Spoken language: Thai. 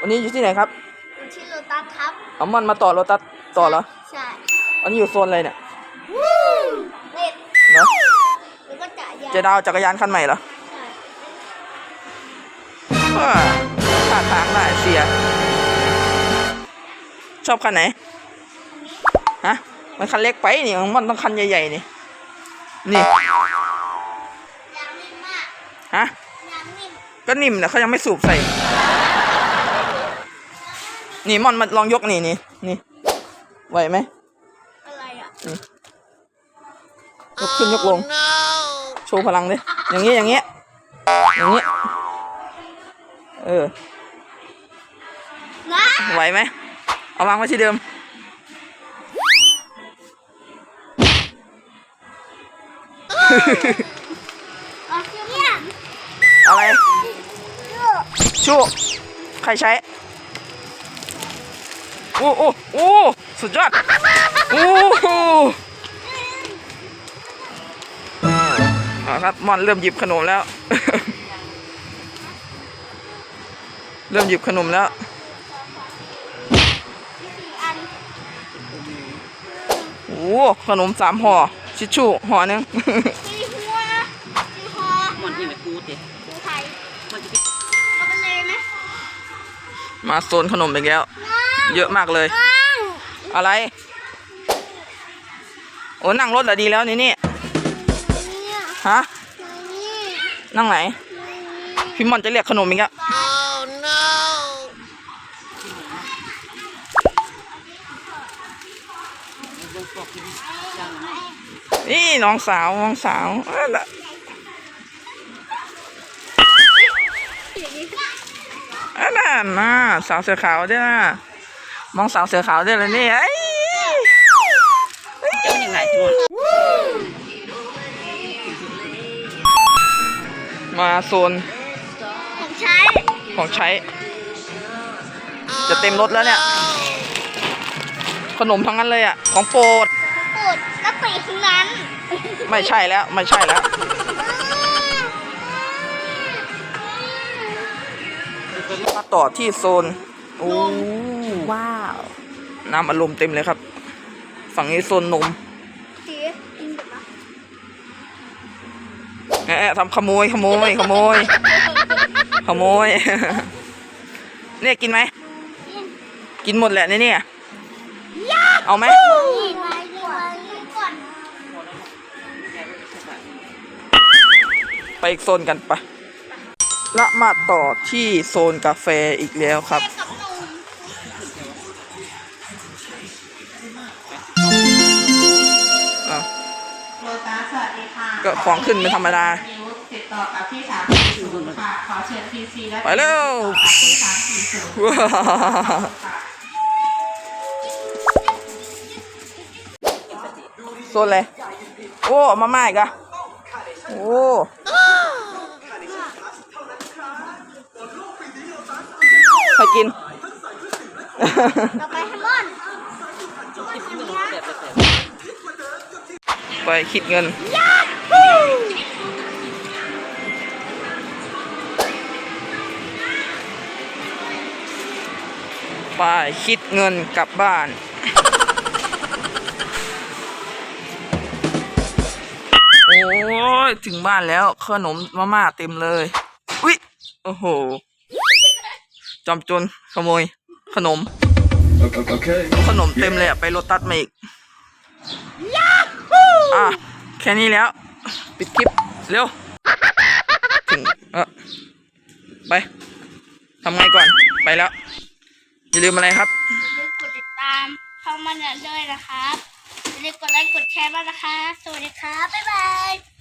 วันนี้อยู่ที่ไหนครับอยู่ที่โลตัสครับเอามันมาต่อโรตัสต่อเหรอใช่อันนี้อยู่โซนอะไรเนี่ยเน็ตเนาะแล้วก็จ่ายยาเจดาวจักรยานคันใหม่เหรอใช่ว้าท่าทางได้เสีย ชอบคันไหนฮะมันคันเล็กไปนี่ของมันต้องคันใหญ่ๆนี่นี่ยางนิ่มมากฮะยางนิ่มก็นิ่มนะเขายังไม่สูบใส่ นี่มอนมาลองยกนี่นี่นี่ไหวไหมอะไรอะยกขึ้นยกลง โชว์พลังดิอย่างงี้อย่างงี้อย่างงี้เออนะไหวไหมเอาวางไว้ที่เดิมเอาคือเนี่ยอะไรลูกชูใครใช้ โอ้โอ้โอ้สุดยอด โอ้โหเอาครับมอนเริ่มหยิบขนมแล้ว เริ่มหยิบขนมแล้วสี่อันโอ้ขนมสามห่อชิชชูห่อนึงสี่หัวสี่คอมันที่ไม่กูดิดูไทยมันจะเอาไปเลยไหมมาโซนขนมอีกแล้ว เยอะมากเลย อะไร โอ้นั่งรถเหรอดีแล้วนี่นี่เนี่ยฮะนั่งไหน พี่มอนจะเรียกขนมอีกแล้วนี่น้องสาวน้องสาวอันน่ะอันนั้นน่ะสาวเสือขาวด้วยนะ มองสาวเสือขาวด้วยเลยนี่ไอ้ยเจ้ายังไงทุกคนมาโซนของใช้ ของใช้ จะเต็มรถแล้วเนี่ย ขนมทั้งนั้นเลยอะ ของโปรดปวดกระปีกทั้งนั้น ไม่ใช่แล้ว ไม่ใช่แล้วมาต่อที่โซน โอ้ว้าว น้ำอารมณ์เต็มเลยครับ ฝั่งนี้โซนนมสีกินแบบว่าแอะทำขโมยขโมยขโมย ขโมย เนี่ยกินไหม กินหมดแหละเนี่ยเนี่ยเอาไหมนี่ไว้นี่ไว้นี่ก่อนไปอีกโซนกันไปะละมาต่อที่โซนกาแฟอีกแล้วครับ ก็ของขึ้นเป็นธรรมดานิวติดต่อกับพี่สามสี่ศูนย์ค่ะขอเชิญพีซีและไปเร็วพี่สามสี่ศูนย์ว้าวค่ะโซนอะไรโอ้มาม่าอีกอะโอ้ใครกินต่อไปแฮมมอนไปคิดเงิน ไปคิดเงินกลับบ้านโอ้ยถึงบ้านแล้วขนมมาม่าเต็มเลยอุ๊ยโอ้โหจอมโจนขโมย ขนม Okay. ขนมเต็มเลยอะไปโรตัสมาอีกอะแค่นี้แล้ว ปิดคลิป เร็ว ถึงเออไปทำไงก่อน ไปแล้ว อย่าลืมอะไรครับอย่าลืมกดติดตามช่องมันด้วยนะครับอย่าลืมกดไลค์กดแชร์บ้างนะคะ สวัสดีครับ บ๊ายบาย